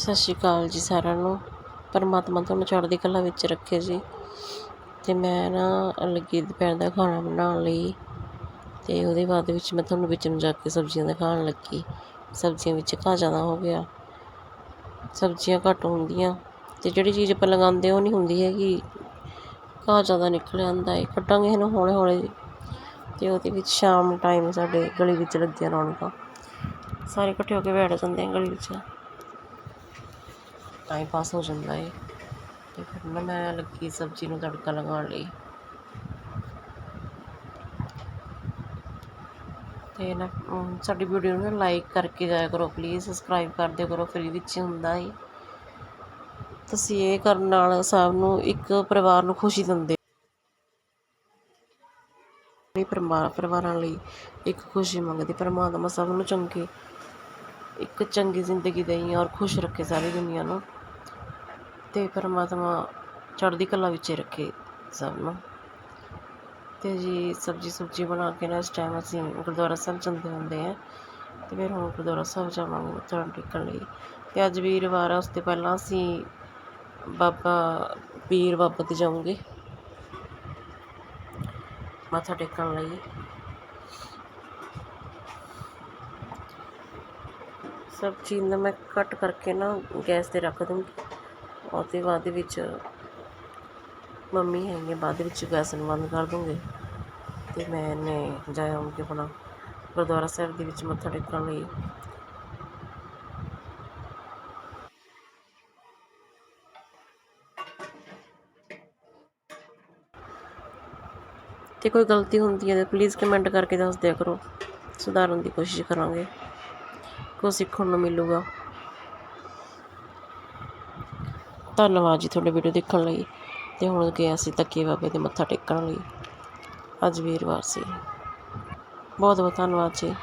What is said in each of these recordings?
ਸਤਿ ਸ਼੍ਰੀ ਅਕਾਲ ਜੀ ਸਾਰਿਆਂ ਨੂੰ। ਪਰਮਾਤਮਾ ਤੁਹਾਨੂੰ ਚੜ੍ਹਦੀ ਕਲਾ ਵਿੱਚ ਰੱਖੇ ਜੀ। ਅਤੇ ਮੈਂ ਨਾ ਲੱਗੀ ਦੁਪਹਿਰ ਦਾ ਖਾਣਾ ਬਣਾਉਣ ਲਈ। ਅਤੇ ਉਹਦੇ ਬਾਅਦ ਵਿੱਚ ਮੈਂ ਤੁਹਾਨੂੰ ਵਿੱਚ ਨੂੰ ਜਾ ਕੇ ਸਬਜ਼ੀਆਂ ਦਾ ਖਾਣ ਲੱਗੀ। ਸਬਜ਼ੀਆਂ ਵਿੱਚ ਘਾਹ ਜ਼ਿਆਦਾ ਹੋ ਗਿਆ। ਸਬਜ਼ੀਆਂ ਘੱਟ ਹੁੰਦੀਆਂ। ਅਤੇ ਜਿਹੜੀ ਚੀਜ਼ ਆਪਾਂ ਲਗਾਉਂਦੇ ਉਹ ਨਹੀਂ ਹੁੰਦੀ ਹੈਗੀ। ਘਾਹ ਜ਼ਿਆਦਾ ਨਿਕਲ ਆਉਂਦਾ ਹੈ ਕੱਟਾਂਗੇ ਇਹਨੂੰ ਹੌਲੇ ਹੌਲੇ ਅਤੇ ਉਹਦੇ ਵਿੱਚ ਸ਼ਾਮ ਟਾਈਮ ਸਾਡੇ ਗਲੀ ਵਿੱਚ ਲੱਗੀਆਂ ਰੌਣਕਾਂ। ਸਾਰੇ ਇਕੱਠੇ ਹੋ ਕੇ ਬੈਠ ਜਾਂਦੇ ਆ ਗਲੀ ਵਿੱਚ। ਟਾਈਮ ਪਾਸ ਹੋ ਜਾਂਦਾ ਹੈ ਅਤੇ ਫਿਰ ਨਾ ਮੈਂ ਲੱਗੀ ਸਬਜ਼ੀ ਨੂੰ ਤੜਕਾ ਲਗਾਉਣ ਲਈ। ਤੇ ਨਾ ਸਾਡੀ ਵੀਡੀਓ ਨੂੰ ਲਾਈਕ ਕਰਕੇ ਜਾਇਆ ਕਰੋ ਪਲੀਜ਼ ਸਬਸਕ੍ਰਾਈਬ ਕਰ ਦਿਓ ਕਰੋ ਫਰੀ ਵਿੱਚ ਹੀ ਹੁੰਦਾ ਹੈ ਤੁਸੀਂ ਇਹ ਕਰਨ ਨਾਲ ਸਭ ਨੂੰ ਇੱਕ ਪਰਿਵਾਰ ਨੂੰ ਖੁਸ਼ੀ ਦਿੰਦੇ ਵੀ ਪਰਿਵਾਰ, ਪਰਿਵਾਰਾਂ ਲਈ ਇੱਕ ਖੁਸ਼ੀ ਮੰਗਦੇ, ਪਰਮਾਤਮਾ ਸਭ ਨੂੰ ਚੰਗੀ, ਇੱਕ ਚੰਗੀ ਜ਼ਿੰਦਗੀ ਦੇਈ ਔਰ ਖੁਸ਼ ਰੱਖੇ ਸਾਰੀ ਦੁਨੀਆ ਨੂੰ। ਅਤੇ ਪਰਮਾਤਮਾ ਚੜ੍ਹਦੀ ਕਲਾ ਵਿੱਚ ਰੱਖੇ ਸਭ ਨੂੰ। ਅਤੇ ਜੀ ਸਬਜ਼ੀ ਸੁਬਜ਼ੀ ਬਣਾ ਕੇ ਨਾ ਇਸ ਟਾਈਮ ਅਸੀਂ ਗੁਰਦੁਆਰਾ ਸਾਹਿਬ ਜਾਂਦੇ ਹੁੰਦੇ ਹਾਂ ਅਤੇ ਫਿਰ ਹੁਣ ਗੁਰਦੁਆਰਾ ਸਾਹਿਬ ਜਾਵਾਂਗੇ ਮੱਥਾ ਟੇਕਣ ਲਈ। ਅਤੇ ਅੱਜ ਵੀਰਵਾਰ ਆ, ਉਸ ਤੋਂ ਪਹਿਲਾਂ ਅਸੀਂ ਬਾਬਾ ਪੀਰ ਬਾਬਾ 'ਤੇ ਜਾਊਂਗੇ। ਮੱਥਾ ਟੇਕਣ ਲਈ। ਸਭ ਚੀਜ਼ ਨੂੰ ਮੈਂ ਕੱਟ ਕਰਕੇ ਨਾ ਗੈਸ 'ਤੇ ਰੱਖ ਦੂੰਗੀ। ਉਹਦੇ ਬਾਅਦ ਵਿੱਚ ਮੰਮੀ ਹੈਗੇ, ਬਾਅਦ ਵਿੱਚ ਗੈਸ ਨੂੰ ਬੰਦ ਕਰ ਦੂੰਗੇ। ਅਤੇ ਮੈਂ ਨੇ ਜਾ ਆਉਂਗੀ ਆਪਣਾ ਗੁਰਦੁਆਰਾ ਸਾਹਿਬ ਦੇ ਵਿੱਚ ਮੱਥਾ ਟੇਕਣ ਲਈ। ਅਤੇ ਕੋਈ ਗਲਤੀ ਹੁੰਦੀ ਹੈ ਤਾਂ ਪਲੀਜ਼ ਕਮੈਂਟ ਕਰਕੇ ਦੱਸ ਦਿਆ ਕਰੋ। ਸੁਧਾਰਨ ਦੀ ਕੋਸ਼ਿਸ਼ ਕਰਾਂਗੇ। ਕੁਛ ਸਿੱਖਣ ਨੂੰ ਮਿਲੂਗਾ। ਧੰਨਵਾਦ ਜੀ ਤੁਹਾਡੇ ਵੀਡੀਓ ਦੇਖਣ ਲਈ। ਅਤੇ ਹੁਣ ਗਿਆ ਸੀ ਤੱਕੇ ਬਾਬੇ ਦੇ ਮੱਥਾ ਟੇਕਣ ਲਈ। ਅੱਜ ਵੀਰਵਾਰ ਸੀ। ਬਹੁਤ ਬਹੁਤ ਧੰਨਵਾਦ ਜੀ।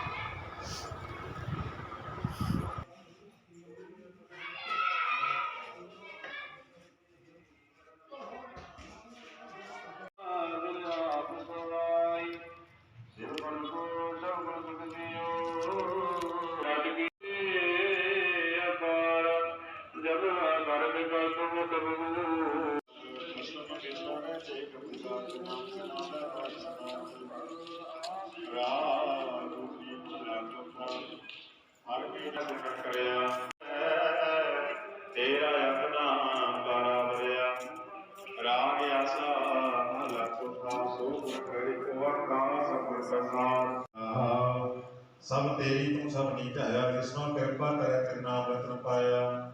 ਸਭ ਤੇਰੀ ਤੂੰ ਸਭ ਨੀ ਢਾਇਆ ਜਿਸਨੋਂ ਕਿਰਪਾ ਕਰੇ ਤੇ ਨਾਮ ਰਤਨ ਪਾਇਆ।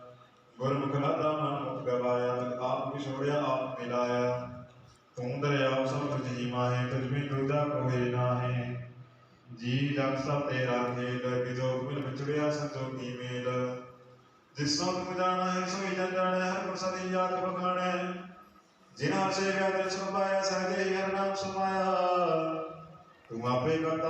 ਗੁਰਮੁਖ ਲਾਦਾ ਮਨ ਮੁਖ ਗਵਾਇਆ ਆਪ ਵਿਛੋੜਿਆ ਆਪ ਮਿਲਾਇਆ ਤੂੰ ਦਰਿਆਵ ਸਭ ਜੀ ਮਾਹੇ ਤੁਝ ਬਿਨ ਦੂਜਾ ਕੋਏ ਨਾਹੀ ਜੀ ਜਗ ਸਭ ਤੇਰਾ ਖੇਲ ਵਿਜੋਗ ਮਿਲ ਵਿਚੜਿਆ ਸੰਜੋਗੀ ਮੇਲ। ਜਿਸਨੋ ਤੁਮ ਜਾਣਾ ਹੈ ਸੋਈ ਜਨ ਜਾਣੈ, ਹਰ ਪ੍ਰਸਾਦੀ ਯਾਦ ਬਖਾਣੈ। ਜਿਨਾ ਸੇਵਿਆ ਦਰਸ਼ਨ ਪਾਇਆ ਸਹਜੇ ਹਰ ਨਾਮ ਸਮਾਇਆ ਤੂੰ ਆਪੇ ਕਰਤਾ